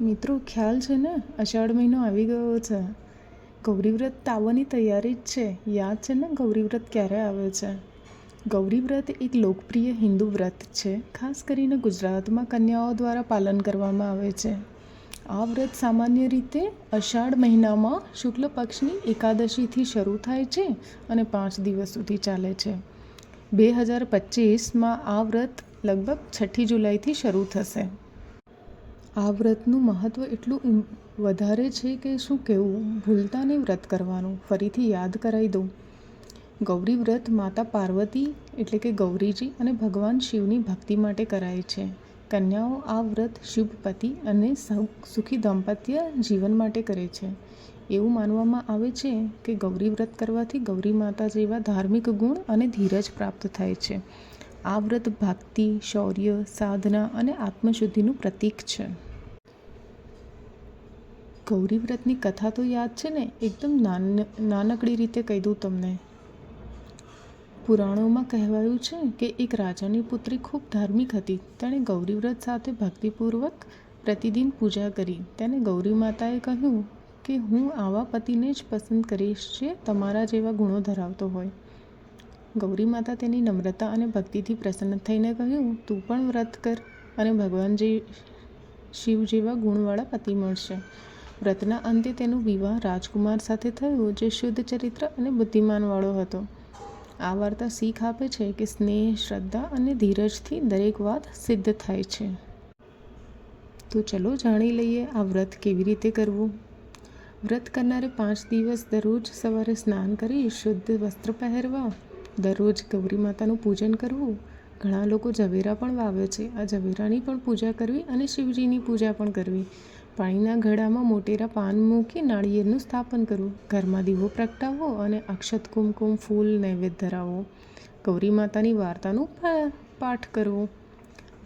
મિત્રો, ખ્યાલ છે ને? અષાઢ મહિનો આવી ગયો છે. ગૌરીવ્રત તાવવાની તૈયારી જ છે. યાદ છે ને ગૌરીવ્રત ક્યારે આવે છે? ગૌરીવ્રત એક લોકપ્રિય હિન્દુ વ્રત છે. ખાસ કરીને ગુજરાતમાં કન્યાઓ દ્વારા પાલન કરવામાં આવે છે. આ વ્રત સામાન્ય રીતે અષાઢ મહિનામાં શુક્લ પક્ષની એકાદશીથી શરૂ થાય છે અને પાંચ દિવસ સુધી ચાલે છે. બે હજાર પચીસમાં આ વ્રત લગભગ છઠ્ઠી જુલાઈથી શરૂ થશે. આ વ્રતનું મહત્ત્વ એટલું વધારે છે કે શું કહેવું? ભૂલતા નહીં વ્રત કરવાનું, ફરીથી યાદ કરાવી દઉં. ગૌરી વ્રત માતા પાર્વતી એટલે કે ગૌરીજી અને ભગવાન શિવની ભક્તિ માટે કરાય છે. કન્યાઓ આ વ્રત શુભ પતિ અને સુખી દાંપત્ય જીવન માટે કરે છે. એવું માનવામાં આવે છે કે ગૌરી વ્રત કરવાથી ગૌરી માતા જેવા ધાર્મિક ગુણ અને ધીરજ પ્રાપ્ત થાય છે. આ વ્રત ભક્તિ, શૌર્ય, સાધના અને આત્મશુદ્ધિનું પ્રતીક છે. ગૌરી વ્રતની કથા તો યાદ છે ને? એકદમ નાન, નાનકડી રીતે કહી દઉં તમને. પુરાણોમાં કહેવાયું છે કે એક રાજાની પુત્રી ખૂબ ધાર્મિક હતી. તેણે ગૌરીવ્રત સાથે ભક્તિપૂર્વક પ્રતિદિન પૂજા કરી. તેને ગૌરી માતાએ કહ્યું કે, હું આવા પતિને જ પસંદ કરીશ જે તમારા જેવા ગુણો ધરાવતો હોય. ગૌરી માતા તેની નમ્રતા અને ભક્તિથી પ્રસન્ન થઈને કહ્યું, તું પણ વ્રત કર અને ભગવાન જે શિવ જેવા ગુણવાળા પતિ મળશે. વ્રતના અંતે તેનું વિવાહ રાજકુમાર સાથે થયું, જે શુદ્ધ ચરિત્ર અને બુદ્ધિમાનવાળો હતો. આ વાર્તા શીખ આપે છે કે સ્નેહ, શ્રદ્ધા અને ધીરજથી દરેક વાત સિદ્ધ થાય છે. તો ચલો જાણી લઈએ આ વ્રત કેવી રીતે કરવું. વ્રત કરનારે પાંચ દિવસ દરરોજ સવારે સ્નાન કરી, શુદ્ધ વસ્ત્ર પહેરવા દરરોજ ગૌરી માતાનું પૂજન કરવું? ઘણા લોકો ઝવેરા પણ વાવે છે. આ ઝવેરાની પણ પૂજા કરવી અને શિવજીની પૂજા પણ કરવી. પાણીના ઘડામાં મોટેરા પાન મૂકી નાળિયેરનું સ્થાપન કરવું. ઘરમાં દીવો પ્રગટાવવો અને અક્ષત કુમકુમ ફૂલ નૈવેદ્ય ધરાવવો. ગૌરી માતાની વાર્તાનું પાઠ કરવો.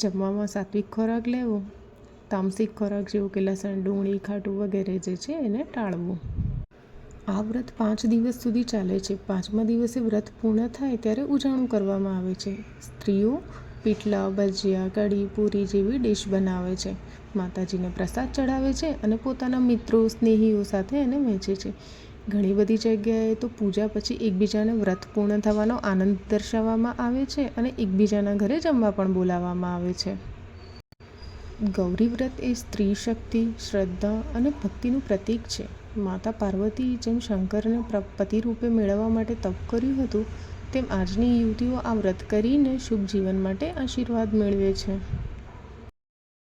જમવામાં સાત્વિક ખોરાક લેવો. તામસિક ખોરાક જેવું કે લસણ, ડુંગળી, ખાટું વગેરે જે છે એને ટાળવું. આ વ્રત પાંચ દિવસ સુધી ચાલે છે. પાંચમા દિવસે વ્રત પૂર્ણ થાય ત્યારે ઉજાણું કરવામાં આવે છે. સ્ત્રીઓ પીટલા, ભજીયા, કઢી, પૂરી જેવી ડીશ બનાવે છે. માતાજીને પ્રસાદ ચઢાવે છે અને પોતાના મિત્રો, સ્નેહીઓ સાથે એને વહેંચે છે. ઘણી બધી જગ્યાએ તો પૂજા પછી એકબીજાને વ્રત પૂર્ણ થવાનો આનંદ દર્શાવવામાં આવે છે અને એકબીજાના ઘરે જમવા પણ બોલાવવામાં આવે છે. ગૌરી વ્રત એ સ્ત્રી શક્તિ, શ્રદ્ધા અને ભક્તિનું પ્રતીક છે. માતા પાર્વતી જેમ શંકરને પતિ રૂપે મેળવવા માટે તપ કર્યું હતું, તેમ આજની યુવતીઓ આ વ્રત કરીને શુભ જીવન માટે આશીર્વાદ મેળવે છે.